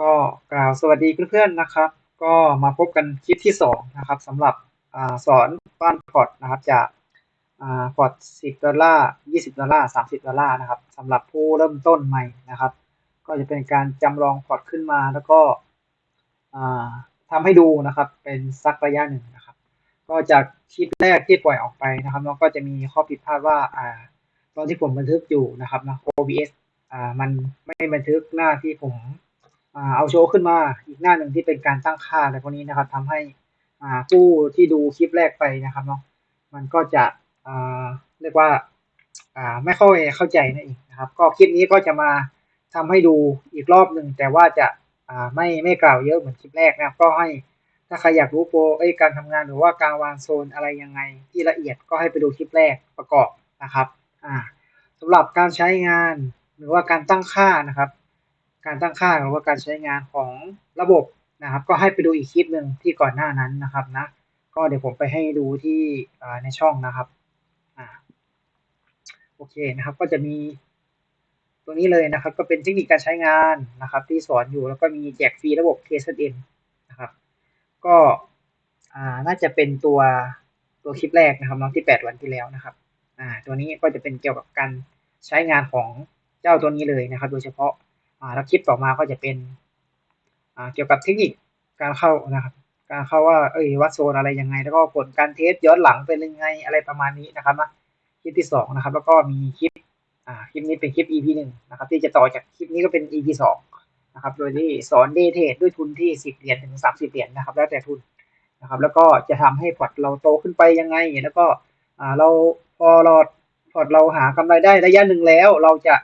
ก็กล่าวสวัสดีเพื่อนๆนะครับ ก็มาพบกันคลิปที่สองนะครับสำหรับอสอนบ้านพอร์ตนะครับจากพอร์ต10ดอลลาร์20ดอลลาร์30ดอลลาร์นะครับสำหรับผู้เริ่มต้นใหม่นะครับ ก็จะเป็นการจำลองพอร์ตขึ้นมาแล้วก็ทำให้ดูนะครับเป็นสักระยะหนึ่งนะครับ ก็จากคลิปแรกที่ปล่อยออกไปนะครับน้องก็จะมีข้อผิดพลาดว่าอตอนที่ผมบันทึกอยู่นะครับนะ OBS มันไม่บันทึกหน้าที่ผม เอาโชว์ขึ้นมาอีกหน้าหนึ่งที่เป็นการตั้งค่าอะไรพวกนี้นะครับทำให้ผู้ที่ดูคลิปแรกไปนะครับเนาะมันก็จะเรียกว่าไม่เข้าเข้าใจนั่นเองนะครับ ก็คลิปนี้ก็จะมาทำให้ดูอีกรอบหนึ่งแต่ว่าจะไม่ไม่กล่าวเยอะเหมือนคลิปแรกนะก็ให้ถ้าใครอยากรู้โปรไอ้การทำงานหรือว่าการวางโซนอะไรยังไงที่ละเอียดก็ให้ไปดูคลิปแรกประกอบนะครับอ่าสำหรับการใช้งานหรือว่าการตั้งค่านะครับ การตั้งค่าหรือว่าการใช้งานของระบบนะครับ ก็ให้ไปดูอีกคลิปหนึ่งที่ก่อนหน้านั้นนะครับนะก็เดี๋ยวผมไปให้ดูที่ในช่องนะครับอ่าโอเคนะครับ ก็จะมีตัวนี้เลยนะครับ ก็เป็นเทคนิคการใช้งานนะครับ ที่สอนอยู่แล้วก็มีแจกฟรีระบบ KSN นะครับ ก็อ่าน่าจะเป็นตัวตัวคลิปแรกนะครับน้องที่ 8 วันที่แล้วนะครับอ่าตัวนี้ก็จะเป็นเกี่ยวกับการใช้งานของเจ้าตัวนี้เลยนะครับ โดยเฉพาะ แล้วคลิปต่อมาก็จะเป็นเกี่ยวกับเทคนิคการเข้านะครับ การเข้าว่าเอ้ยวัดโซนอะไรยังไง แล้วก็ผลการเทสย้อนหลังเป็นยังไงอะไรประมาณนี้นะครับนะคลิปที่สองนะครับ แล้วก็มีคลิปคลิปนี้เป็นคลิป EP หนึ่งนะครับ ที่จะต่อจากคลิปนี้ก็เป็น EP สองนะครับ โดยที่สอนเดย์เทรดด้วยทุนที่สิบเหรียญถึงสามสิบเหรียญนะครับ แล้วแต่ทุนนะครับ แล้วก็จะทำให้พอร์ตเราโตขึ้นไปยังไง แล้วก็เราพอเราพอร์ตเราหากำไรได้ระยะหนึ่งแล้ว เราจะ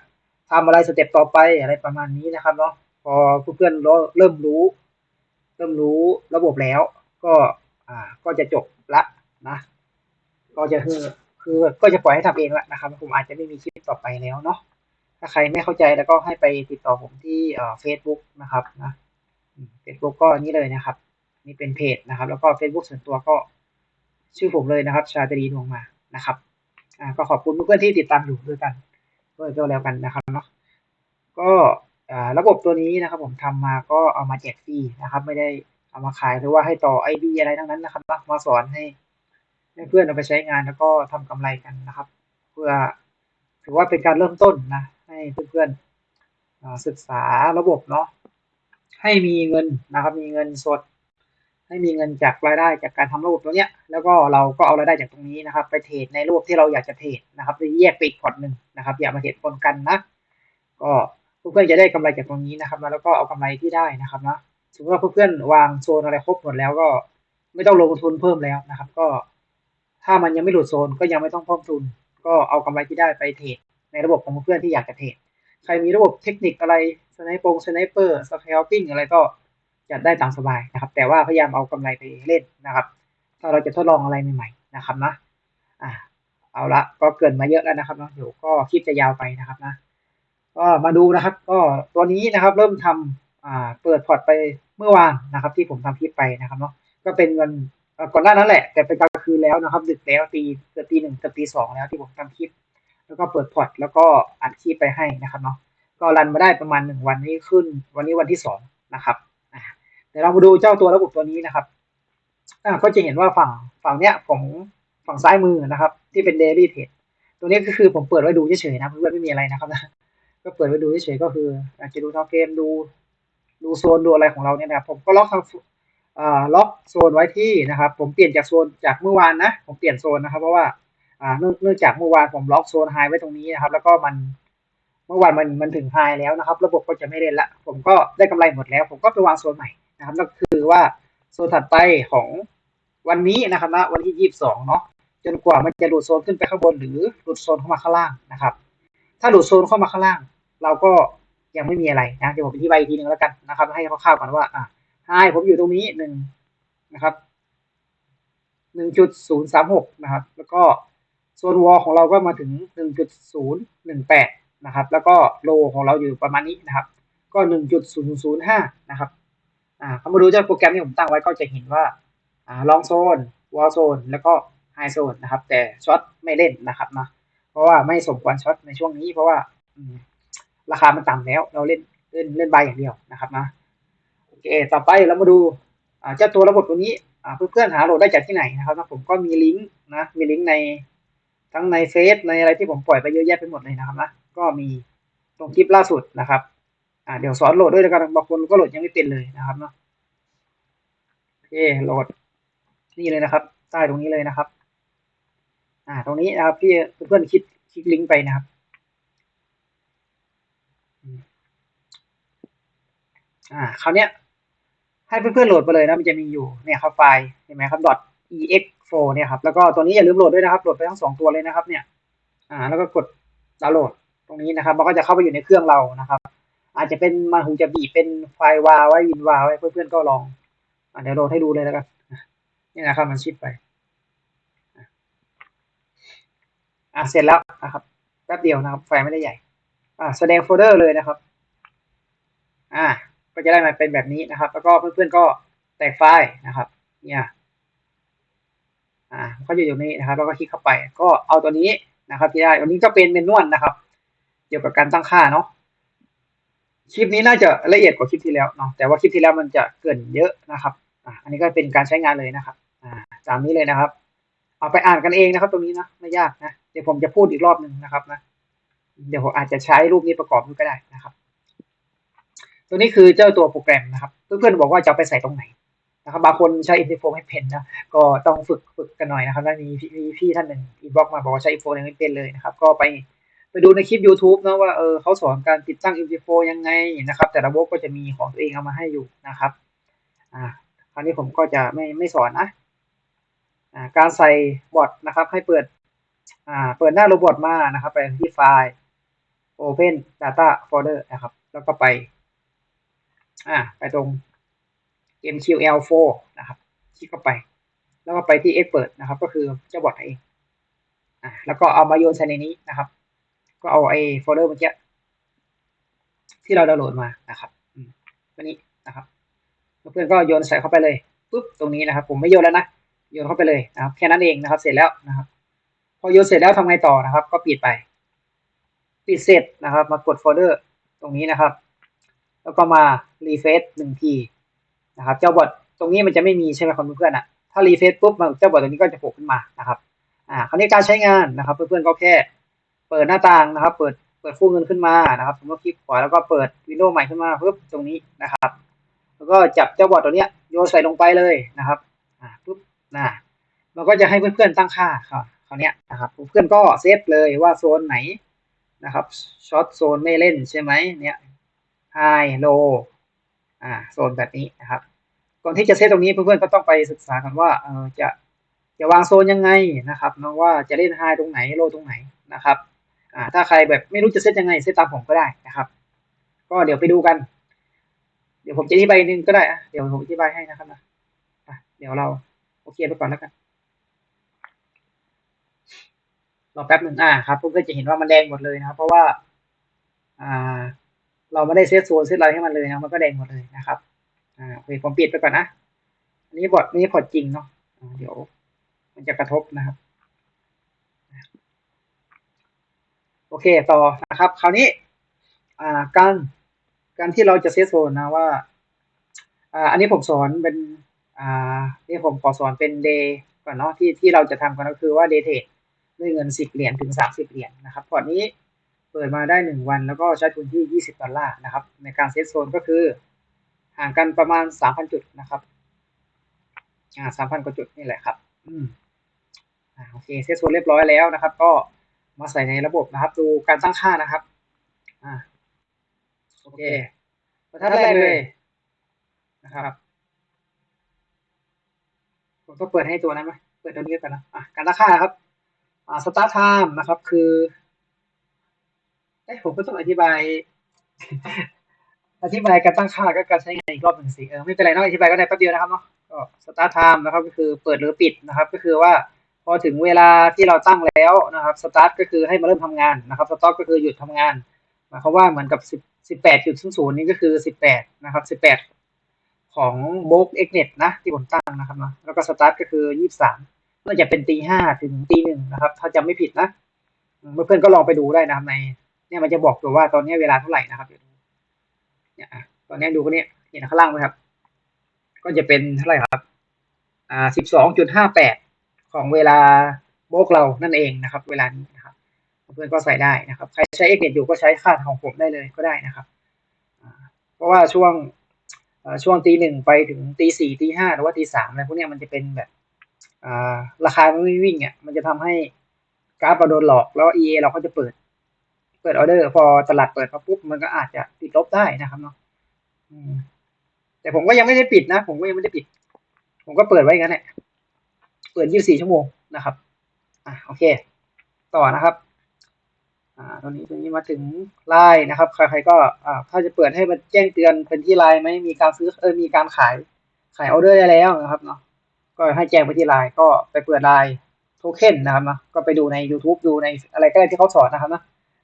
ทำอะไรสเต็ปต่อไปอะไรประมาณนี้นะครับเนาะพอเพื่อนๆเริ่มรู้ เริ่มรู้ระบบแล้ว ก็อ่าก็จะจบละนะก็จะคือคือก็จะปล่อยให้ทำเองละนะครับ ผมอาจจะไม่มีคลิปต่อไปแล้วเนาะถ้าใครไม่เข้าใจแล้วก็ให้ไปติดต่อผมที่เอ่อเฟซบุ๊กนะครับนะเฟซบุ๊กก็นี่เลยนะครับ นี่เป็นเพจนะครับ แล้วก็เฟซบุ๊กส่วนตัวก็ชื่อผมเลยนะครับ ชาตรีดวงมานะครับ อ่าก็ขอบคุณเพื่อนๆที่ติดตามอยู่ด้วยกัน ก็ก็แล้วกันนะครับเนาะก็ระบบตัวนี้นะครับ ผมทำมาก็เอามาแจกฟรีนะครับ ไม่ได้เอามาขายหรือว่าให้ต่อไอดีอะไรทั้งนั้นนะครับมาสอนให้ให้เพื่อนเอาไปใช้งานแล้วก็ทำกำไรกันนะครับ เพื่อถือว่าเป็นการเริ่มต้นนะ ให้เพื่อนๆศึกษาระบบเนาะให้มีเงินนะครับ มีเงินสด ให้มีเงินจากรายได้จากการทำระบบตัวเนี้ย แล้วก็เราก็เอารายได้จากตรงนี้นะครับ ไปเทรดในระบบที่เราอยากจะเทรดนะครับแยกไปอีกพอร์ตหนึ่งนะครับ อย่ามาเทรดปนกันนะ ก็เพื่อนๆจะได้กำไรจากตรงนี้นะครับ แล้วก็เอากำไรที่ได้นะครับนะสมมติว่าเพื่อนๆวางโซนอะไรครบหมดแล้วก็ไม่ต้องลงทุนเพิ่มแล้วนะครับ ก็ ถ้ามันยังไม่หลุดโซนก็ยังไม่ต้องเพิ่มทุน ก็เอากำไรที่ได้ไปเทรดในระบบของเพื่อนที่อยากจะเทรดใครมีระบบเทคนิคอะไรสไนปงสไนเปอร์สแคลปิ้งอะไรก็ จัดได้ตามสบายนะครับ แต่ว่าพยายามเอากำไรไปเล่นนะครับ ถ้าเราจะทดลองอะไรใหม่ๆนะครับนะอ่าเอาละก็เกินมาเยอะแล้วนะครับเนาะเดี๋ยวก็คลิปจะยาวไปนะครับนะก็มาดูนะครับ ก็ตัวนี้นะครับเริ่มทำอ่าเปิดพอร์ตไปเมื่อวานนะครับ ที่ผมทำคลิปไปนะครับเนาะก็เป็นเงินก่อนหน้านั้นแหละ แต่เป็นกลางคืนแล้วนะครับ ดึกแล้วตีเกือบตีหนึ่งเกือบตีสองแล้วที่ผมทำคลิป แล้วก็เปิดพอร์ตแล้วก็อัดคลิปไปให้นะครับเนาะก็รันมาได้ประมาณหนึ่งวันนี้ขึ้น วันนี้วันที่สองนะครับ เดี๋ยวเรามาดูเจ้าตัวระบบตัวนี้นะครับอ่าก็จะเห็นว่าฝั่งฝั่งเนี้ยผมฝั่งซ้ายมือนะครับ ที่เป็นเดลี่เทรดตัวนี้ก็คือผมเปิดไว้ดูเฉยๆนะเพื่อนไม่มีอะไรนะครับนะก็เปิดไว้ดูเฉยๆก็คืออาจจะดูทางเกมดู ดูโซนดูอะไรของเราเนี่ยนะครับผมก็ล็อกทางอ่าล็อกโซนไว้ที่นะครับ ผมเปลี่ยนจากโซนจากเมื่อวานนะ ผมเปลี่ยนโซนนะครับ เพราะว่าอ่าเนื่องจากเมื่อวานผมล็อกโซนไฮไว้ตรงนี้นะครับ แล้วก็มันเมื่อวานมันมันถึงไฮแล้วนะครับ ระบบก็จะไม่เล่นละ ผมก็ได้กำไรหมดแล้ว ผมก็ไปวางโซนใหม่ นะครับก็คือว่าโซนถัดไปของวันนี้นะครับนะวันที่ยี่สิบสองเนาะจนกว่ามันจะหลุดโซนขึ้นไปข้างบนหรือหลุดโซนเข้ามาข้างล่างนะครับ ถ้าหลุดโซนเข้ามาข้างล่าง เราก็ยังไม่มีอะไรนะเดี๋ยวผมอธิบายอีกทีนึงแล้วกันนะครับ ให้คร่าวๆก่อนว่าอ่าไฮผมอยู่ตรงนี้หนึ่งนะครับหนึ่งจุดศูนย์สามหกนะครับ แล้วก็โซนวอลของเราก็มาถึงหนึ่งจุดศูนย์หนึ่งแปดนะครับ แล้วก็โลของเราอยู่ประมาณนี้นะครับ ก็หนึ่งจุดศูนย์ศูนย์ห้านะครับ อ่าเขามาดูจากโปรแกรมที่ผมตั้งไว้ก็จะเห็นว่าอ่าลองโซนวอลโซนแล้วก็ไฮโซนนะครับ แต่ช็อตไม่เล่นนะครับนะเพราะว่าไม่สมควรช็อตในช่วงนี้ เพราะว่าราคามันต่ำแล้ว เราเล่นเล่นเล่นใบอย่างเดียวนะครับนะโอเคต่อไปเรามาดูอ่าเจ้าตัวระบบตัวนี้อ่าเพื่อนๆหาโหลดได้จากที่ไหนนะครับนะผมก็มีลิงก์นะมีลิงก์ในทั้งในเฟซในอะไรที่ผมปล่อยไปเยอะแยะไปหมดเลยนะครับนะก็มีตรงคลิปล่าสุดนะครับ อ่าเดี๋ยวสอนโหลดด้วยนะครับบางคนก็โหลดยังไม่เป็นเลยนะครับเนาะโอเคโหลดนี่เลยนะครับ ใต้ตรงนี้เลยนะครับ อ่า ตรงนี้นะครับพี่เพื่อนๆคลิกคลิกลิงก์ไปนะครับอ่าคราวเนี้ยให้เพื่อนๆโหลดไปเลยนะมันจะมีอยู่เนี่ยครับไฟล์เห็นไหมครับ .ex4 เนี่ยครับแล้วก็ตัวนี้อย่าลืมโหลดด้วยนะครับโหลดไปทั้งสองตัวเลยนะครับ เนี่ย อ่า แล้วก็กดดาวน์โหลดตรงนี้นะครับ มันก็จะเข้าไปอยู่ในเครื่องเรานะครับ อาจจะเป็นมันคงจะบีบเป็นไฟล์วาไว้วินวาไว้เพื่อนๆก็ลองอเดี๋ยวโหลดให้ดูเลยแล้วกันนี่นะครับมันชิดไปอ่าเสร็จแล้วนะครับแป๊บเดียวนะครับ ไฟล์ไม่ได้ใหญ่อ่าแสดงโฟลเดอร์เลยนะครับ อ่า ก็จะได้มาเป็นแบบนี้นะครับ แล้วก็เพื่อนๆก็แตกไฟล์นะครับ เนี่ยอ่าก็อยู่ตรงนี้นะครับ แล้วก็คลิกเข้าไป ก็เอาตัวนี้นะครับ ที่ได้วันนี้ก็เป็นเมนวลนะครับ เกี่ยวกับการตั้งค่าเนาะ คลิปนี้น่าจะละเอียดกว่าคลิปที่แล้วเนาะแต่ว่าคลิปที่แล้วมันจะเกินเยอะนะครับอ่าอันนี้ก็เป็นการใช้งานเลยนะครับอ่าตามนี้เลยนะครับ เอาไปอ่านกันเองนะครับ ตรงนี้นะไม่ยากนะเดี๋ยวผมจะพูดอีกรอบหนึ่งนะครับนะเดี๋ยวผมอาจจะใช้รูปนี้ประกอบด้วยก็ได้นะครับ ตัวนี้คือเจ้าตัวโปรแกรมนะครับ เพื่อนๆบอกว่าจะไปใส่ตรงไหนนะครับบางคนใช้อินโฟไม่เป็นนะก็ต้องฝึกฝึกกันหน่อยนะครับแล้วมีพี่มีพี่ท่านหนึ่งอินบ็อกมาบอกว่าใช้อินโฟยังไม่เป็นเลยนะครับ ก็ไป ไปดูในคลิป YouTube นะว่าเออเขาสอนการติดตั้งอินโฟยังไงนะครับ แต่ละโบกก็จะมีของตัวเองเอามาให้อยู่นะครับอ่าคราวนี้ผมก็จะไม่ไม่สอนนะอ่าการใส่บอทนะครับ ให้เปิดอ่าเปิดหน้าโรบอทมานะครับไปที่ไฟล์ Open Data Folder นะครับ แล้วก็ไปอ่าไปตรง MQL4 นะครับ คลิกเข้าไป แล้วก็ไปที่ Expert นะครับ ก็คือเจ้าบอทเองอ่าแล้วก็เอามาโยนใส่ในนี้นะครับ ก็เอาไอ้โฟลเดอร์เมื่อกี้ที่เราดาวน์โหลดมานะครับอืมตัวนี้นะครับเพื่อนก็โยนใส่เข้าไปเลยปุ๊บตรงนี้นะครับ ผมไม่โยนแล้วนะโยนเข้าไปเลยนะครับแค่นั้นเองนะครับ เสร็จแล้วนะครับ พอโยนเสร็จแล้วทำไงต่อนะครับ ก็ปิดไป ปิดเสร็จนะครับ มากดโฟลเดอร์ตรงนี้นะครับ แล้วก็มารีเฟซหนึ่งทีนะครับ เจ้าบอทตรงนี้มันจะไม่มีใช่ไหมครับเพื่อนๆอะถ้ารีเฟซปุ๊บมันเจ้าบอทตรงนี้ก็จะโผล่ขึ้นมานะครับอ่าคราวนี้การใช้งานนะครับ เพื่อนๆก็แค่ เปิดหน้าต่างนะครับ เปิดเปิดคู่เงินขึ้นมานะครับสมมติคลิกขวาแล้วก็เปิดวินโดว์ใหม่ขึ้นมาปุ๊บตรงนี้นะครับ แล้วก็จับเจ้าบอทตัวเนี้ยโยนใส่ลงไปเลยนะครับอ่าปุ๊บนะมันก็จะให้เพื่อนๆตั้งค่าครับคราวเนี้ยนะครับเพื่อนก็เซฟเลยว่าโซนไหนนะครับช็อตโซนไม่เล่นใช่ไหมเนี่ยไฮโลอ่าโซนแบบนี้นะครับ ก่อนที่จะเซตตรงนี้เพื่อนๆก็ต้องไปศึกษากันว่าเออจะจะวางโซนยังไงนะครับเนาะว่าจะเล่นไฮตรงไหนโลตรงไหนนะครับ ถ้าใครแบบไม่รู้จะเซตยังไงเซตตามผมก็ได้นะครับ ก็เดี๋ยวไปดูกัน เดี๋ยวผมจะอธิบายนึงก็ได้อะเดี๋ยวผมอธิบายให้นะครับนะอะเดี๋ยวเราโอเคไปก่อนแล้วกันรอแป๊บหนึ่งอ่าครับเพื่อนๆจะเห็นว่ามันแดงหมดเลยนะครับ เพราะว่าอ่า เราไม่ได้เซตโซนเซตอะไรให้มันเลยนะมันก็แดงหมดเลยนะครับอ่าโอเคผมปิดไปก่อนนะอันนี้บอทนี้พอจริงเนาะเดี๋ยว มันจะกระทบนะครับ โอเคต่อนะครับ คราวนี้การการที่เราจะเซตโซนนะว่าอาอันนี้ผมสอนเป็นอ่านี่ผมขอสอนเป็นเดย์ก่อนเนาะที่ที่เราจะทำกันก็คือว่าเดย์เทรดด้วยเงินสิบเหรียญถึงสามสิบเหรียญนะครับพอร์ตนี้เปิดมาได้หนึ่งวันแล้วก็ใช้ทุนที่ยี่สิบดอลลาร์นะครับ ในการเซตโซนก็คือห่างกันประมาณสามพันจุดนะครับอ่าสามพันกว่าจุดนี่แหละครับ อืมอ่าโอเคเซตโซนเรียบร้อยแล้วนะครับ ก็ มาใส่ในระบบนะครับ ดูการตั้งค่านะครับอ่าโอเคบรรทัดแรกเลยนะครับผมต้องเปิดให้ตัวนั้นไหมเปิดตัวนี้ก่อนนะอะการตั้งค่านะครับอ่า start time นะครับ คือเอ้ผมก็ต้องอธิบาย อธิบายการตั้งค่าก็การใช้งานอีกรอบหนึ่งสิเออไม่เป็นไรเนาะอธิบายก็ได้แป๊บเดียวนะครับเนาะก็ start time นะครับ ก็คือเปิดหรือปิดนะครับ ก็คือว่า พอถึงเวลาที่เราตั้งแล้วนะครับ start ก็คือให้มาเริ่มทำงานนะครับ stop ก็คือหยุดทำงานหมายความว่าเหมือนกับสิบสิบแปดจุดศูนย์นี้ก็คือสิบแปดนะครับสิบแปดของโบกเอ็กเน็ตนะที่ผมตั้งนะครับนะแล้วก็สตาร์ทก็คือยี่สามน่าจะเป็นตีห้าถึงตีหนึ่งนะครับ ถ้าจำไม่ผิดนะเพื่อนๆก็ลองไปดูได้นะครับในเนี่ยมันจะบอกตัวว่าตอนนี้เวลาเท่าไหร่นะครับเนี่ยตอนนี้ดูก็เนี่ยเห็นข้างล่างไหมครับ ก็จะเป็นเท่าไหร่ครับอ่าสิบสองจุดห้าแปด ของเวลาโบกเรานั่นเองนะครับ เวลานี้นะครับ เพื่อนก็ใส่ได้นะครับ ใครใช้เอ็กเน็ตอยู่ก็ใช้ค่าของผมได้เลยก็ได้นะครับ เพราะว่าช่วงช่วงตีหนึ่งไปถึงตีสี่ตีห้าหรือว่าตีสามอะไรพวกนี้มันจะเป็นแบบราคามันไม่วิ่งอะมันจะทำให้กราฟเราโดนหลอกแล้ว EA เราก็จะเปิด เปิดออเดอร์ พอตลาดเปิดมาปุ๊บมันก็อาจจะติดลบได้นะครับเนาะแต่ผมก็ยังไม่ได้ปิดนะ ผมก็ยังไม่ได้ปิด ผมก็เปิดไว้งั้นแหละ เปิด 24 ชั่วโมงนะครับอะโอเค ต่อนะครับอ่าตรงนี้ตรงนี้มาถึงไลน์นะครับ ใครๆก็อ่าถ้าจะเปิดให้มันแจ้งเตือนเป็นที่ไลน์ไหมมีการซื้อเออมีการขายขายออเดอร์ได้แล้วนะครับเนาะก็ให้แจ้งไปที่ไลน์ก็ไปเปิดไลน์โทเค็นนะครับเนาะก็ไปดูใน YouTube ดูในอะไรก็ได้ที่เขาสอนนะครับเนาะ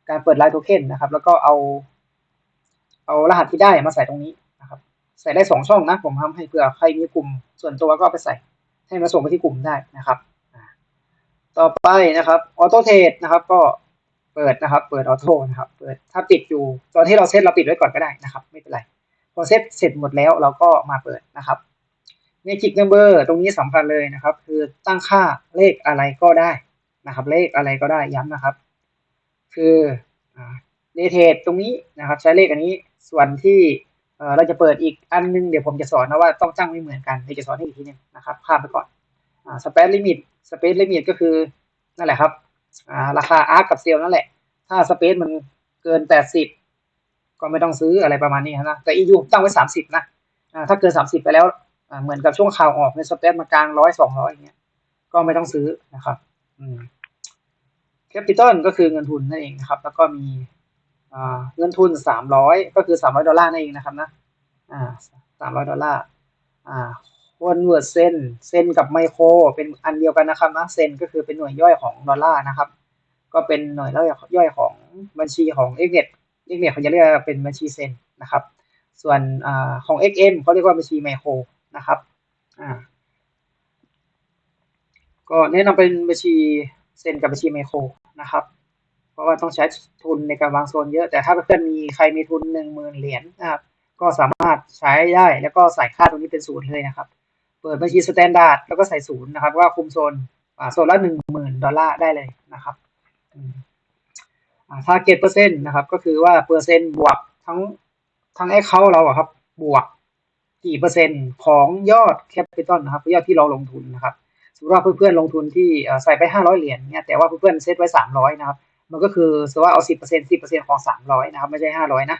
การเปิดไลน์โทเค็นนะครับ แล้วก็เอา เอารหัสที่ได้มาใส่ตรงนี้นะครับ ใส่ได้สองช่องนะ ผมทำให้เผื่อใครมีกลุ่มส่วนตัวก็ไปใส่ ให้มาส่งไปที่กลุ่มได้นะครับต่อไปนะครับออโต้เทรดนะครับ ก็เปิดนะครับ เปิดออโต้นะครับ เปิดถ้าปิดอยู่ตอนที่เราเซตเราปิดไว้ก่อนก็ได้นะครับ ไม่เป็นไรพอเซตเสร็จหมดแล้วเราก็มาเปิดนะครับ Magic Number ตรงนี้สำคัญเลยนะครับ คือตั้งค่าเลขอะไรก็ได้นะครับ เลขอะไรก็ได้ย้ำนะครับ คือเดเทตรงนี้นะครับ ใช้เลขอันนี้ส่วนที่ เราจะเปิดอีกอันนึงเดี๋ยวผมจะสอนนะว่าต้องตั้งไม่เหมือนกันเดี๋ยวจะสอนให้อีกทีนึงนะครับข้ามไปก่อนสเปซลิมิตสเปซลิมิตก็คือนั่นแหละครับราคาอาร์กับเซลนั่นแหละ ถ้าสเปซมันเกินแปดสิบก็ไม่ต้องซื้ออะไรประมาณนี้นะแต่ EU ตั้งไว้สามสิบนะถ้าเกินสามสิบไปแล้วเหมือนกับช่วงข่าวออกในสเปซมากลางร้อยสองร้อยอย่างเงี้ยก็ไม่ต้องซื้อนะครับแคปิตอลก็คือเงินทุนนั่นเองนะครับ แล้วก็มี เงินทุนสามร้อยก็คือสามร้อยดอลลาร์นั่นเองนะครับนะสามร้อยดอลลาร์คนเวิร์ตเซนเซนกับไมโครเป็นอันเดียวกันนะครับนะเซนก็คือเป็นหน่วยย่อยของดอลลาร์นะครับ ก็เป็นหน่วยย่อยของบัญชีของเอ็กเน็ตเอ็กเน็ตเขาจะเรียกเป็นบัญชีเซนนะครับ ส่วนอของ XM เขาเรียกว่าบัญชีไมโครนะครับก็แนะนำเป็นบัญชีเซนกับบัญชีไมโครนะครับ ราะว่าต้องใช้ทุนในการวางโซนเยอะ แต่ถ้าเพื่อนมีใครมีทุนหนึ่งหมื่นเหรียญนะครับ ก็สามารถใช้ได้แล้วก็ใส่ค่าตรงนี้เป็นศูนย์เลยนะครับ เปิดบัญชีสแตนดาร์ดแล้วก็ใส่ศูนย์นะครับ ว่าคุมโซนโซนละหนึ่งหมื่นดอลลาร์ได้เลยนะครับอืมอ่าถ้าเก็ตเปอร์เซ็นต์นะครับ ก็คือว่าเปอร์เซ็นต์บวกทั้งทั้งแอคเคาท์เราอะครับบวกกี่เปอร์เซ็นต์ของยอดแคปิตอลนะครับยอดที่เราลงทุนนะครับสมมติว่าเพื่อนๆลงทุนที่ใส่ไปห้าร้อยเหรียญเนี่ยแต่ว่าเพื่อนๆเซตไว้สามร้อยนะครับ มันก็คือสมมติว่าเอาสิบเปอร์เซ็นต์สิบเปอร์เซ็นต์ของสามร้อยนะครับไม่ใช่ห้าร้อยนะ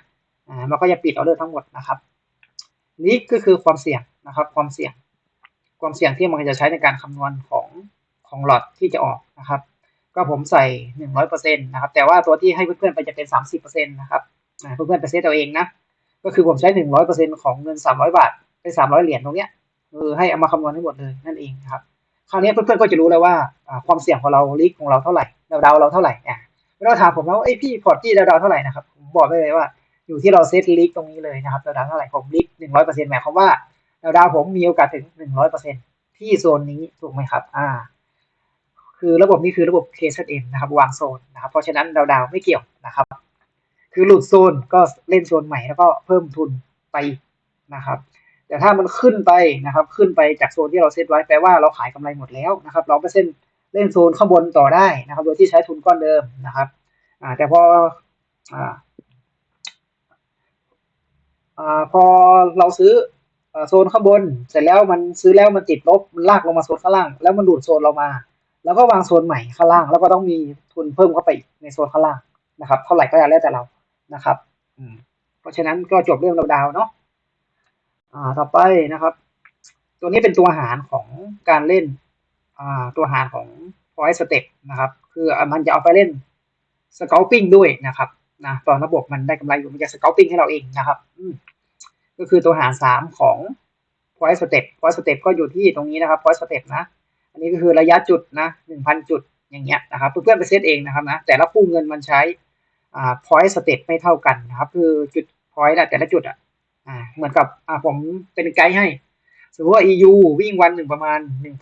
อ่ามันก็จะปิดออเดอร์ทั้งหมดนะครับ นี่ก็คือความเสี่ยงนะครับ ความเสี่ยง ความเสี่ยงที่มันจะใช้ในการคำนวณของของหลอดที่จะออกนะครับ ก็ผมใส่หนึ่งร้อยเปอร์เซ็นต์นะครับ แต่ว่าตัวที่ให้เพื่อนๆไปจะเป็นสามสิบเปอร์เซ็นต์นะครับเพื่อนๆไปเซตเอาเองนะก็คือผมใช้หนึ่งร้อยเปอร์เซ็นต์ของเงินสามร้อยบาทไปสามร้อยเหรียญตรงเนี้ยเออให้เอามาคำนวณให้หมดเลยนั่นเองครับคราวนี้เพื่อนๆก็จะรู้แล้วว่าความเสี่ยงของเราลิกของเราเท่าไหร่ดาวๆเราเท่าไหร่อะ ไม่ต้องถามผมแล้วไอ้พี่พอร์ตที่ดาวเท่าไหร่นะครับผมบอกได้เลยว่า อยู่ที่เราเซตลิกตรงนี้เลยนะครับดาวเท่าไหร่ผมลิกหนึ่งร้อยเปอร์เซ็นต์หมายความว่าดาวๆผมมีโอกาสถึงหนึ่งร้อยเปอร์เซ็นต์ที่โซนนี้ถูกไหมครับ อ่า คือระบบนี้คือระบบ KZM นะครับ วางโซนนะครับ เพราะฉะนั้นดาวๆไม่เกี่ยวนะครับ คือหลุดโซนก็เล่นโซนใหม่แล้วก็เพิ่มทุนไปนะครับ แต่ถ้ามันขึ้นไปนะครับ ขึ้นไปจากโซนที่เราเซตไว้แปลว่าเราขายกำไรหมดแล้วนะครับร้อยเราไปเส้นต์ เล่นโซนข้างบนต่อได้นะครับ โดยที่ใช้ทุนก้อนเดิมนะครับแต่พออพอเราซื้อโซนข้างบน เสร็จแล้วมันซื้อแล้วมันติดลบมันลากลงมาโซนข้างล่าง แล้วมันหลุดโซนเรามา แล้วก็วางโซนใหม่ข้างล่าง แล้วก็ต้องมีทุนเพิ่มเข้าไปในโซนข้างล่างนะครับ เท่าไหร่ก็แล้วแต่เรานะครับอืมเพราะฉะนั้นก็จบเรื่องดาวๆเนาะอ่าต่อไปนะครับ ตัวนี้เป็นตัวหารของการเล่น ตัวหารของ point step นะครับ คือมันจะเอาไปเล่น scalping ด้วยนะครับนะตอนระบบมันได้กำไรอยู่มันจะ scalping ให้เราเองนะครับอืก็คือตัวหารสามของ point step point step ก็อยู่ที่ตรงนี้นะครับ point step นะ อันนี้ก็คือระยะจุดนะหนึ่งพันจุดอย่างเงี้ยนะครับเพื่อนๆไปเซตเองนะครับนะแต่ละคู่เงินมันใช้อ่า point step ไม่เท่ากันนะครับ คือจุด point แต่ละจุดอะอ่าเหมือนกับอ่าผมเป็นไกด์ให้สมมติว่า EU วิ่งวันหนึ่งประมาณ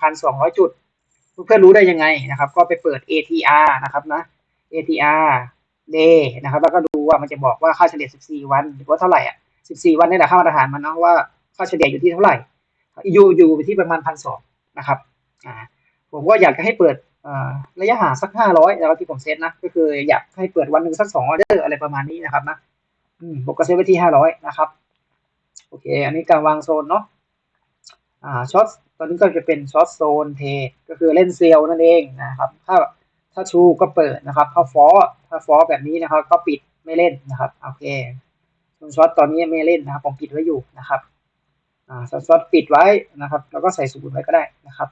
1,200 จุด เพื่อนรู้ได้ยังไงนะครับ ก็ไปเปิด ATR นะครับนะ ATR day นะครับ แล้วก็ดูว่ามันจะบอกว่าค่าเฉลี่ย 14 วันหรือว่าเท่าไหร่อะ 14 วันนี่แหละค่ามาตรฐานมันเนาะว่าค่าเฉลี่ยอยู่ที่เท่าไหร่อยู่อยู่ที่ประมาณพันสองนะครับอ่าผมก็อยากจะให้เปิดระยะห่างสักห้าร้อยแล้วที่ผมเซตนะ ก็คืออยากให้เปิดวันหนึ่งสักสองออเดอร์อะไรประมาณนี้นะครับนะอืมผมก็เซตไว้ที่ห้าร้อยนะครับ โอเค อันนี้การวางโซนเนาะอ่าช็อต ตอนนี้ก็จะเป็นช็อตโซนเทก็คือเล่นเซลนั่นเองนะครับ ถ้าถ้าชูก็เปิดนะครับ ถ้าฟอถ้าฟอแบบนี้นะครับ ก็ปิดไม่เล่นนะครับโอเคส่วนช็อตตอนนี้ไม่เล่นนะครับ ผมปิดไว้อยู่นะครับอ่าช็อตปิดไว้นะครับ แล้วก็ใส่สูตรไว้ก็ได้นะครับ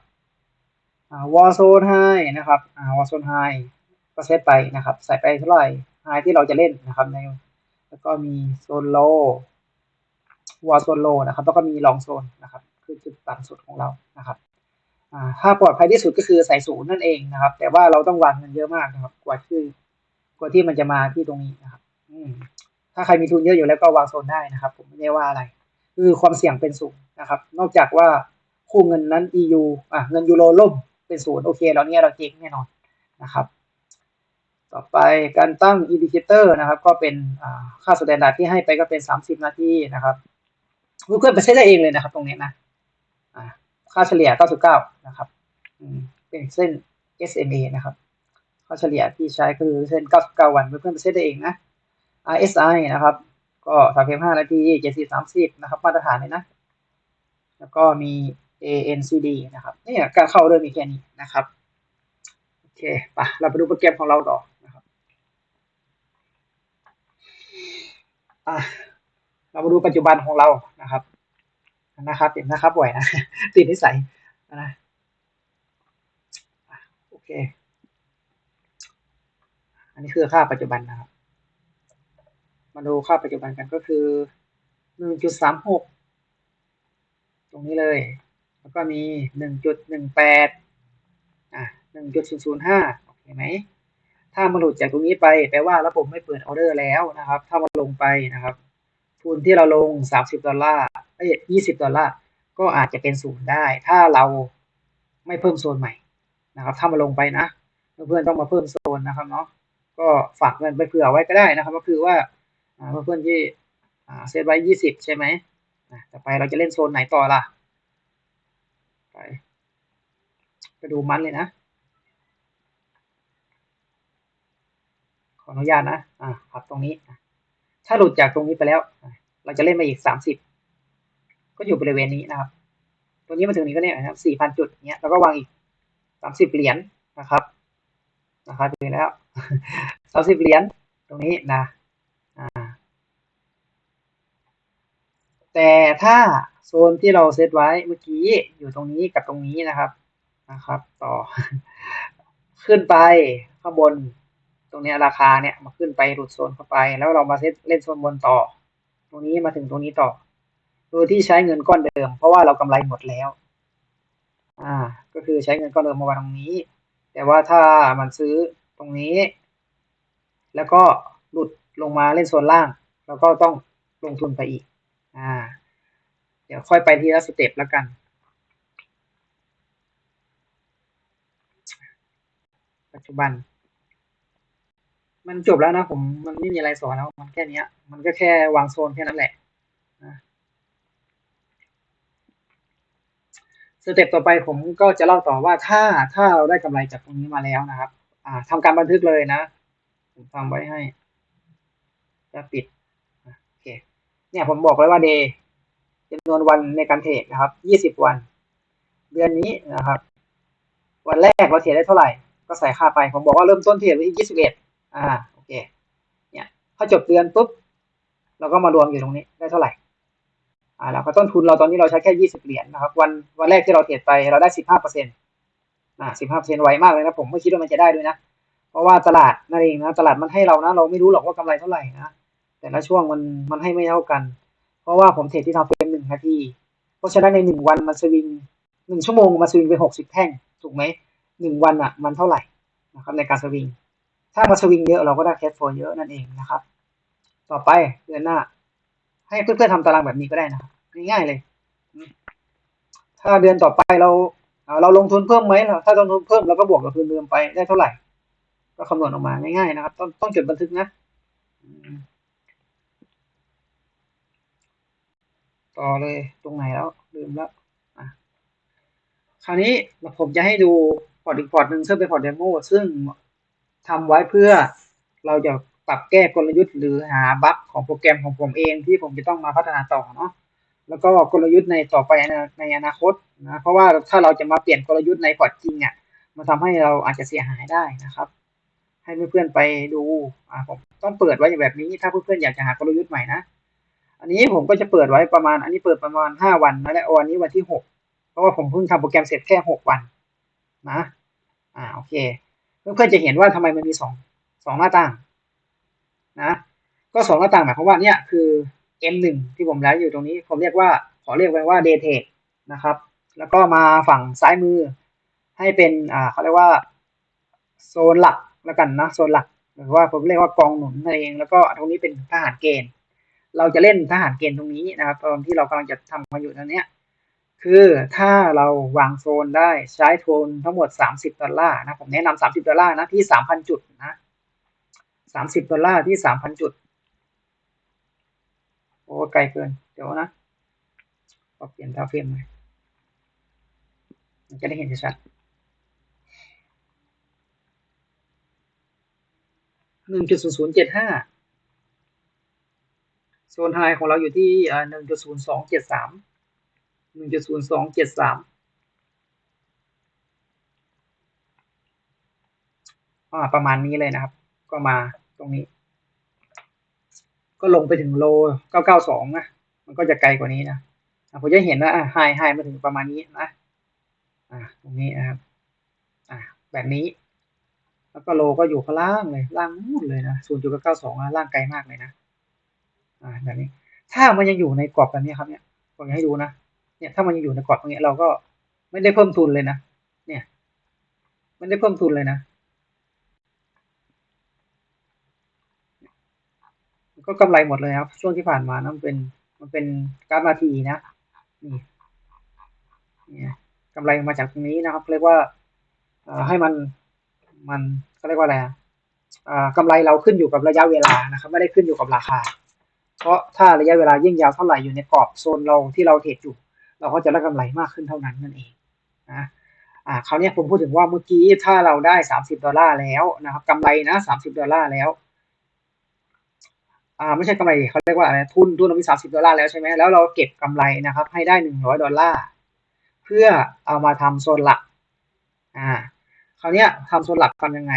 อ่าวอลโซนไฮนะครับอ่าวอลโซนไฮก็เซตไปนะครับ ใส่ไปเท่าไหร่ไฮที่เราจะเล่นนะครับในแล้วก็มีโซนโลวอลโซนโลนะครับ แล้วก็มีลองโซนนะครับ คือจุดต่ำสุดของเรานะครับอ่าถ้าปลอดภัยที่สุดก็คือใส่ศูนย์นั่นเองนะครับ แต่ว่าเราต้องวางเงินเยอะมากนะครับ กว่าที่กว่าที่มันจะมาที่ตรงนี้นะครับ อืถ้าใครมีทุนเยอะอยู่แล้วก็วางโซนได้นะครับ ผมไม่ได้ว่าอะไร คือความเสี่ยงเป็นศูนย์นะครับ นอกจากว่าคู่เงินนั้น EU อะเงินยูโรล่มเป็นศูนย์โอเคเราเนี่ยเราเจ๊งแน่นอนนะครับ ต่อไปการตั้งอินดิเคเตอร์นะครับ ก็เป็นค่าสแตนดาร์ดที่ให้ไปก็เป็น 30 นาทีนะครับเพื่อนๆไปใช้ได้เองเลยนะครับ ตรงนี้นะ ค่าเฉลี่ย 99 นะครับเป็นเส้น SMA นะครับ ค่าเฉลี่ยที่ใช้คือเส้น 99 วันเพื่อนๆไปใช้ได้เองนะ RSI นะครับ ก็สามเพียงห้านาทีเจ็ดสิบสามสิบนะครับ มาตรฐานเลยนะ แล้วก็มี ANCD นะครับนี่การเข้าเรื่องมีแค่นี้นะครับโอเคปะเราไปดูโปรแกรมของเราต่อนะครับอะเรามาดูปัจจุบันของเรานะครับ นะครับติดนะครับบ่อยนะติดนิสัยนะโอเค อันนี้คือค่าปัจจุบันนะครับ มาดูค่าปัจจุบันกันก็คือ1.36ตรงนี้เลย แล้วก็มี1.18อะ1.005โอเคไหมถ้ามันหลุดจากตรงนี้ไปแปลว่าระบบไม่เปิดออเดอร์แล้วนะครับ ถ้ามันลงไปนะครับ ทุนที่เราลง 30 ดอลลาร์เอ้ย20 ดอลลาร์ ก็อาจจะเป็นศูนย์ได้ ถ้าเราไม่เพิ่มโซนใหม่นะครับถ้ามาลงไปนะเพื่อนต้องมาเพิ่มโซนนะครับเนาะก็ฝากเงินไปเผื่อไว้ก็ได้นะครับ ก็คือว่าเพื่อนที่เซตไว้ยี่สิบใช่ไหมต่อไปเราจะเล่นโซนไหนต่อล่ะไปไปดูมันเลยนะ ขออนุญาตนะอ่าครับตรงนี้ ถ้าหลุดจากตรงนี้ไปแล้ว เราจะเล่นมาอีกสามสิบก็อยู่บริเวณนี้นะครับตัวนี้มาถึงนี้ก็เนี่ยนะครับสี่พันจุดเนี้ยแล้วก็วางอีกสามสิบเหรียญนะครับ นะครับดูแล้วสามสิบเหรียญตรงนี้นะแต่ถ้าโซนที่เราเซตไว้เมื่อกี้อยู่ตรงนี้กับตรงนี้นะครับนะครับ ต่อ ขึ้นไปข้างบน รงนี้ราคาเนี่ยมาขึ้นไปหลุดโซนเข้าไป แล้วเรามาเซตเล่นโซนบนต่อ ตรงนี้มาถึงตรงนี้ต่อโดยที่ใช้เงินก้อนเดิม เพราะว่าเรากำไรหมดแล้ว อ่า ก็คือใช้เงินก้อนเดิมมาวางตรงนี้ แต่ว่าถ้ามันซื้อตรงนี้ แล้วก็หลุดลงมาเล่นโซนล่าง แล้วก็ต้องลงทุนไปอีก อ่า เดี๋ยวค่อยไปทีละสเต็ปแล้วกันปัจจุบัน มันจบแล้วนะผมมันไม่มีอะไรสอนแล้วมันแค่นี้มันก็แค่วางโซนแค่นั้นแหละสเต็ปต่อไปผมก็จะเล่าต่อว่าถ้าถ้าเราได้กำไรจากตรงนี้มาแล้วนะครับ อ่าทำการบันทึกเลยนะ ผมทำไว้ให้จะปิดโอเคเนี่ยผมบอกไว้ว่าเดย์จำนวนวันในการเทรดนะครับยี่สิบวัน เดือนนี้นะครับ วันแรกเราเทรดได้เท่าไหร่ ก็ใส่ค่าไป ผมบอกว่าเริ่มต้นเทรดไว้ยี่สิบเอ็ด อ่าโอเคเนี่ยพอจบเดือนปุ๊บเราก็มารวมอยู่ตรงนี้ได้เท่าไหร่อ่าแล้วก็ต้นทุนเราตอนนี้เราใช้แค่ยี่สิบเหรียญนะครับ วันวันแรกที่เราเทรดไปเราได้สิบห้าเปอร์เซ็นต์อ่าสิบห้าเปอร์เซ็นต์ไวมากเลยนะผมไม่คิดว่ามันจะได้ด้วยนะเพราะว่าตลาดนั่นเองนะตลาดมันให้เรานะ เราไม่รู้หรอกว่ากำไรเท่าไหร่นะแต่ละช่วงมันมันให้ไม่เท่ากัน เพราะว่าผมเทรดที่ทำเฟรมหนึ่งนาทีเพราะฉะนั้นในหนึ่งวันมันสวิงหนึ่งชั่วโมงมาสวิงไปหกสิบแท่งถูกไหมหนึ่งวันอะ มันเท่าไหร่นะครับในการสวิง ถ้ามาสวิงเยอะเราก็ได้แคชโฟลเยอะนั่นเองนะครับ ต่อไปเดือนหน้า ให้เพื่อนๆทำตารางแบบนี้ก็ได้นะครับง่ายๆเลย ถ้าเดือนต่อไปเราเราลงทุนเพิ่มไหมถ้าลงทุนเพิ่มเราก็บวกกับทุนเดิมไปได้เท่าไหร่ ก็คำนวณออกมาง่ายๆนะครับ ต้องต้องจดบันทึกนะต่อเลยตรงไหนแล้วลืมแล้วคราวนี้ผมจะให้ดูพอร์ตอีกพอร์ตหนึ่งซึ่งเป็นพอร์ตเดโมซึ่ง ทำไว้เพื่อเราจะปรับแก้กลยุทธ์หรือหาบั๊กของโปรแกรมของผมเองที่ผมจะต้องมาพัฒนาต่อเนาะแล้วก็กลยุทธ์ในต่อไปในอนาคตนะเพราะว่าถ้าเราจะมาเปลี่ยนกลยุทธ์ในพอร์ตจริงอะมันทำให้เราอาจจะเสียหายได้นะครับ ให้เพื่อนๆไปดูอ่าผมต้องเปิดไว้แบบนี้ถ้าเพื่อนๆอยากจะหากลยุทธ์ใหม่นะอันนี้ผมก็จะเปิดไว้ประมาณ อันนี้เปิดประมาณห้าวันนะและวันนี้วันที่หกเพราะว่าผมเพิ่งทำโปรแกรมเสร็จแค่หกวัน นะ อ่าโอเค เพื่อนๆจะเห็นว่าทำไมมันมีสองสองหน้าต่างนะก็สองหน้าต่างหมายความว่าเนี่ยคือ M1 ที่ผมย้ายอยู่ตรงนี้ ผมเรียกว่าขอเรียกไว้ว่า d a t e นะครับ แล้วก็มาฝั่งซ้ายมือ ให้เป็นอ่าเขาเรียกว่าโซนหลักแล้วกันนะโซนหลักหรือว่าผมเรียกว่ากองหนุนนั่นเอง แล้วก็ตรงนี้เป็นทหารเกณฑ์ เราจะเล่นทหารเกณฑ์ตรงนี้นะครับ ตอนที่เรากำลังจะทำมาอยู่ตรงนี้ คือถ้าเราวางโซนได้ใช้โทนทั้งหมด 30 ดอลลาร์นะ ผมแนะนำ30 ดอลลาร์นะที่ 3,000 จุดนะ 30 ดอลลาร์ที่ 3,000 จุด โอ้ไกลเกิน เดี๋ยวนะปรับเปลี่ยนทาเฟรมหน่อยจะได้เห็นชัดหนึ่งจุดศูนย์ศูนย์เจ็ดห้าโซนไฮของเราอยู่ที่หนึ่งจุดศูนย์สองเจ็ดสาม หนึ่งจุดศูนย์สองเจ็ดสามประมาณนี้เลยนะครับ ก็มาตรงนี้ ก็ลงไปถึงโลเก้าเก้าสองนะ มันก็จะไกลกว่านี้นะผมจะเห็นว่าไฮไฮมาถึงประมาณนี้นะอ่าตรงนี้นะครับอ่าแบบนี้ แล้วก็โลก็อยู่ข้างล่างเลย ล่างนู่นเลยนะศูนย์จุดเก้าสองล่างไกลมากเลยนะอ่าแบบนี้ ถ้ามันยังอยู่ในกรอบแบบนี้ครับเนี่ยผมจะให้ดูนะ เนี่ยถ้ามันยังอยู่ในกรอบตรงนี้เราก็ไม่ได้เพิ่มทุนเลยนะ เนี่ย ไม่ได้เพิ่มทุนเลยนะก็กำไรหมดเลยครับ ช่วงที่ผ่านมานะมันเป็นมันเป็นกราฟนาทีนะนี่เนี่ยกำไรมาจากตรงนี้นะครับเรียกว่าให้มันมันเขาเรียกว่าอะไรอ่ากำไรเราขึ้นอยู่กับระยะเวลานะครับ ไม่ได้ขึ้นอยู่กับราคา เพราะถ้าระยะเวลายิ่งยาวเท่าไหร่อยู่ในกรอบโซนเราที่เราเทรดอยู่ เราก็จะได้กำไรมากขึ้นเท่านั้นนั่นเองนะอ่าคราวนี้ผมพูดถึงว่าเมื่อกี้ถ้าเราได้สามสิบดอลลาร์แล้วนะครับกำไรนะสามสิบดอลลาร์แล้วอ่าไม่ใช่กำไรเขาเรียกว่าอะไรทุนทุนเรามีสามสิบดอลลาร์แล้วใช่ไหมแล้วเราเก็บกำไรนะครับ ให้ได้หนึ่งร้อยดอลลาร์เพื่อเอามาทำโซนหลักอ่าคราวนี้ทำโซนหลักทำยังไง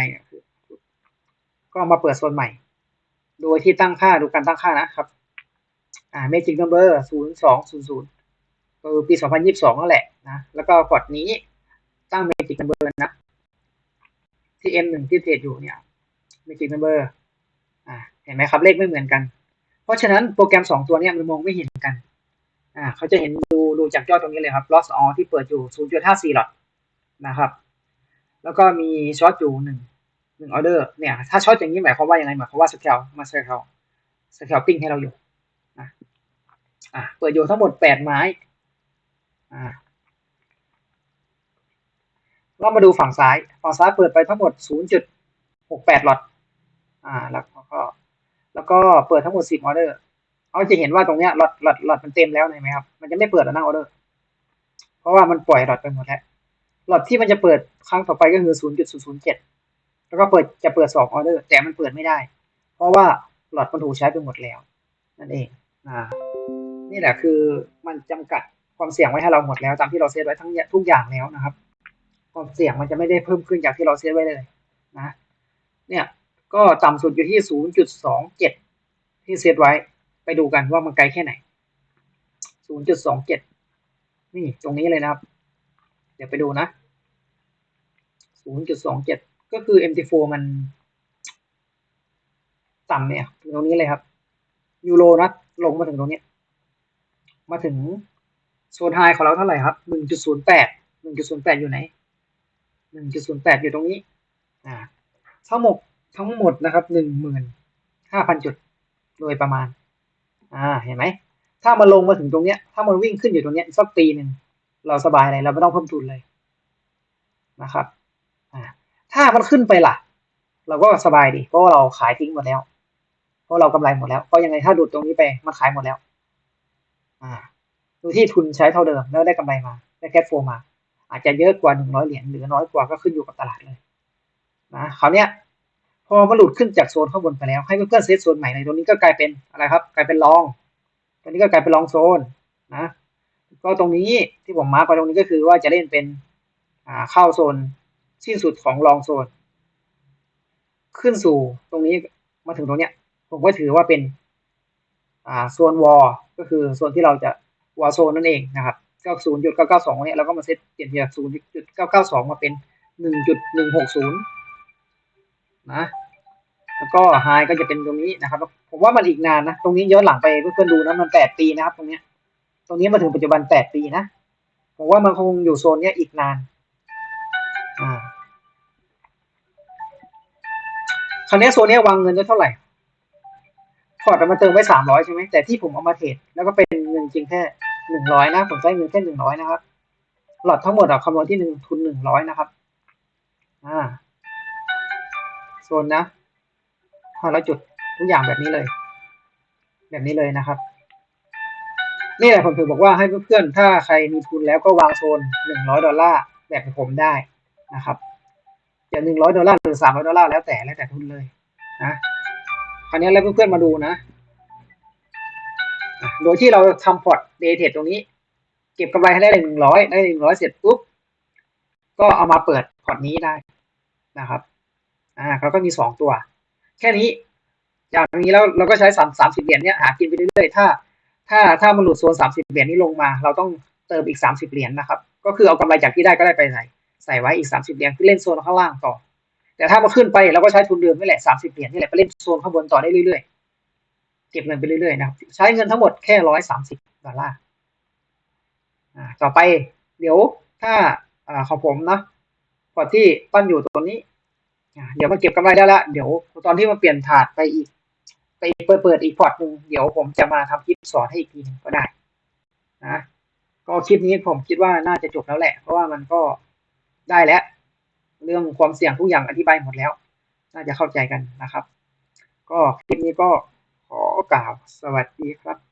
ก็มาเปิดโซนใหม่ โดยที่ตั้งค่าดูการตั้งค่านะครับอ่า magic number ศูนย์สองศูนย์ศูนย์ คือปี 2022นั่นแหละนะ แล้วก็กดนี้ตั้งเมจิกนัมเบอร์นะ ที่ M1 ที่เทรดอยู่เนี่ยเมจิกนัมเบอร์อ่าเห็นไหมครับเลขไม่เหมือนกัน เพราะฉะนั้นโปรแกรม2ตัวนี้มันมองไม่เห็นกันอ่าเขาจะเห็นดูดูจากยอดตรงนี้เลยครับ loss all ที่เปิดอยู่ 0.54หลอดนะครับ แล้วก็มีช็อตอยู่หนึ่งหนึ่งออเดอร์เนี่ย ถ้าช็อตอย่างนี้หมายความว่ายังไงหมายความว่าสแกลมาสแกลสแกลปิ้งให้เราอยู่อ่าเปิดอยู่ทั้งหมด8ไม้ เรามาดูฝั่งซ้าย ฝั่งซ้ายเปิดไปทั้งหมด 0.68 หลอด อ่า แล้วก็ แล้วก็เปิดทั้งหมด 10 ออเดอร์เขาจะเห็นว่าตรงเนี้ยหลอดหลอดหลอดมันเต็มแล้วเห็นไหมครับ มันจะไม่เปิดแล้วนะออเดอร์ เพราะว่ามันปล่อยหลอดไปหมดแล้ว หลอดที่มันจะเปิดครั้งต่อไปก็คือ 0.007 แล้วก็เปิดจะเปิด 2 ออเดอร์ แต่มันเปิดไม่ได้ เพราะว่าหลอดมันถูกใช้ไปหมดแล้ว นั่นเอง อ่า นี่แหละคือมันจำกัด ความเสี่ยงไว้ให้เราหมดแล้วตามที่เราเซตไว้ทั้งทุกอย่างแล้วนะครับ ความเสี่ยงมันจะไม่ได้เพิ่มขึ้นจากที่เราเซตไว้เลยนะ เนี่ยก็ต่ำสุดอยู่ที่ 0.27 ที่เซตไว้ ไปดูกันว่ามันไกลแค่ไหน 0.27 นี่ตรงนี้เลยนะครับ เดี๋ยวไปดูนะ 0.27 ก็คือ MT4 มันต่ำเนี่ยตรงนี้เลยครับ ยูโรนะลงมาถึงตรงนี้ มาถึง โซนไฮของเราเท่าไหร่ครับหนึ่งจุดศูนย์แปดหนึ่งจุดศูนย์แปดอยู่ไหนหนึ่งจุดศูนย์แปดอยู่ตรงนี้อ่าทั้งหมดทั้งหมดนะครับหนึ่งหมื่นห้าพันจุดโดยประมาณ อ่าเห็นไหมถ้ามันลงมาถึงตรงเนี้ย ถ้ามันวิ่งขึ้นอยู่ตรงเนี้ยสักปีหนึ่งเราสบายเลยเราไม่ต้องเพิ่มทุนเลยนะครับอ่าถ้ามันขึ้นไปล่ะ เราก็สบายดีเพราะว่าเราขายทิ้งหมดแล้ว เพราะเรากำไรหมดแล้วเพราะยังไงถ้าดูดตรงนี้ไปมันขายหมดแล้ว อ่า โดยที่ทุนใช้เท่าเดิมแล้วได้กำไรมาได้แคชโฟมา อาจจะเยอะกว่าหนึ่งร้อยเหรียญหรือน้อยกว่าก็ขึ้นอยู่กับตลาดเลยนะคราวเนี้ยพอมันหลุดขึ้นจากโซนข้างบนไปแล้วให้เพื่อนๆเซตโซนใหม่ในตรงนี้ก็กลายเป็นอะไรครับ กลายเป็นลองตรงนี้ก็กลายเป็นลองโซนนะก็ตรงนี้ที่ผมมาร์กไปตรงนี้ก็คือว่าจะเล่นเป็นอ่าเข้าโซนสิ้นสุดของลองโซน ขึ้นสู่ตรงนี้มาถึงตรงเนี้ยผมก็ถือว่าเป็นอ่าโซนวอลก็คือโซนที่เราจะ วอลโซนนั่นเองนะครับก็ศูนย์จุดเก้าเก้าสองเนี่ยเราก็มาเซตเปลี่ยนจากศูนย์จุดเก้าเก้าสองมาเป็นหนึ่งจุดหนึ่งหกศูนย์นะแล้วก็ไฮก็จะเป็นตรงนี้นะครับ ผมว่ามันอีกนานนะ ตรงนี้ย้อนหลังไปเพื่อนๆดูนะมันแปดปีนะครับ ตรงเนี้ย ตรงนี้มาถึงปัจจุบันแปดปีนะผมว่ามันคงอยู่โซนเนี้ยอีกนานอ่าคราวนี้โซนเนี้ยวางเงินได้เท่าไหร่พอร์ตเอามาเติมไว้สามร้อยใช่ไหมแต่ที่ผมเอามาเทรดแล้วก็เป็นเงินจริงแค่ หนึ่งร้อยนะผมใช้เงินแค่หนึ่งร้อยนะครับหลอดทั้งหมดอะคำนวณที่หนึ่งทุนหนึ่งร้อยนะครับอ่าโซนนะห้าร้อยจุดทุกอย่างแบบนี้เลย แบบนี้เลยนะครับนี่แหละผมถึงบอกว่าให้เพื่อนๆ ถ้าใครมีทุนแล้วก็วางโซนหนึ่งร้อยดอลลาร์แบบผมได้นะครับอย่างหนึ่งร้อยดอลลาร์หรือสามร้อยดอลลาร์แล้วแต่แล้วแต่ทุนเลยนะคราวนี้แล้วเพื่อนๆมาดูนะ โดยที่เราทำพอร์ตเดย์เทรดตรงนี้ เก็บกำไรให้ได้หนึ่งร้อยได้หนึ่งร้อยเสร็จปุ๊บก็เอามาเปิดพอร์ตนี้ได้นะครับอ่าเขาก็มีสองตัว แค่นี้จากนี้แล้วเราก็ใช้สามสามสิบเหรียญเนี้ยหากินไปเรื่อยๆถ้า ถ้าถ้ามันหลุดโซนสามสิบเหรียญนี้ลงมา เราต้องเติมอีกสามสิบเหรียญนะครับ ก็คือเอากำไรจากที่ได้ก็ได้ไปใส่ใส่ไว้อีกสามสิบเหรียญเพื่เล่นโซนข้างล่างต่อ แต่ถ้ามันขึ้นไปเราก็ใช้ทุนเดิมนี่แหละสามสิบเหรียญนี่แหละไปเล่นโซนข้างบนต่อได้เรื่อยๆ เก็บเงินไปเรื่อยๆนะครับ ใช้เงินทั้งหมดแค่ร้อยสามสิบดอลลาร์อ่าต่อไปเดี๋ยวถ้าอ่าของผมนะพอที่ปั้นอยู่ตรงนี้อ่าเดี๋ยวมันเก็บกำไรได้ละเดี๋ยวตอนที่มันเปลี่ยนถาดไปอีก ไปเปิดเปิดอีกพอร์ตหนึ่งเดี๋ยวผมจะมาทำคลิปสอนให้อีกทีหนึงก็ได้นะก็คลิปนี้ผมคิดว่าน่าจะจบแล้วแหละ เพราะว่ามันก็ได้แล้ว เรื่องความเสี่ยงทุกอย่างอธิบายหมดแล้ว น่าจะเข้าใจกันนะครับ ก็คลิปนี้ก็ ขอกล่าวสวัสดีครับ